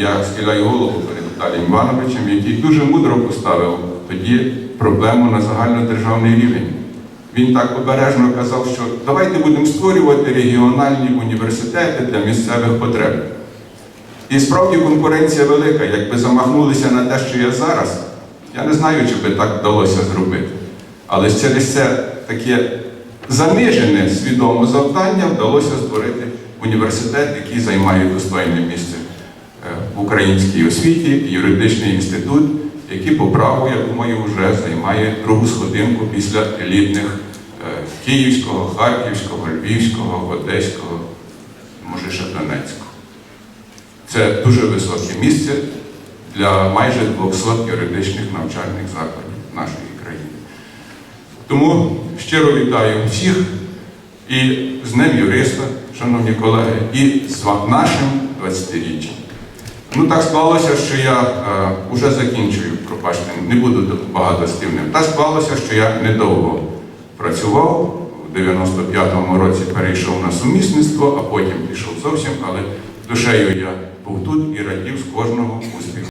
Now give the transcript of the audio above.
я схиляю голову перед Віталієм Івановичем, який дуже мудро поставив тоді проблему на загальнодержавний рівень. Він так обережно казав, що давайте будемо створювати регіональні університети для місцевих потреб. І справді конкуренція велика. Якби замахнулися на те, що є зараз, я не знаю, чи би так вдалося зробити. Але через це таке занижене свідоме завдання вдалося створити університет, який займає достойне місце в українській освіті, юридичний інститут, який по праву, я думаю, вже займає другу сходинку після елітних е, Київського, Харківського, Львівського, Одеського, може ще Донецького. Це дуже високе місце для майже 200 юридичних навчальних закладів нашої країни. Тому щиро вітаю всіх і з Днем юриста, шановні колеги, і з нашим 20-річчям. Ну так склалося, що я е, уже закінчую, пробачте, не буду багато багатостивним. Так склалося, що я недовго працював. У 95-му році перейшов на сумісництво, а потім пішов зовсім, але душею я був тут і радів з кожного успіху.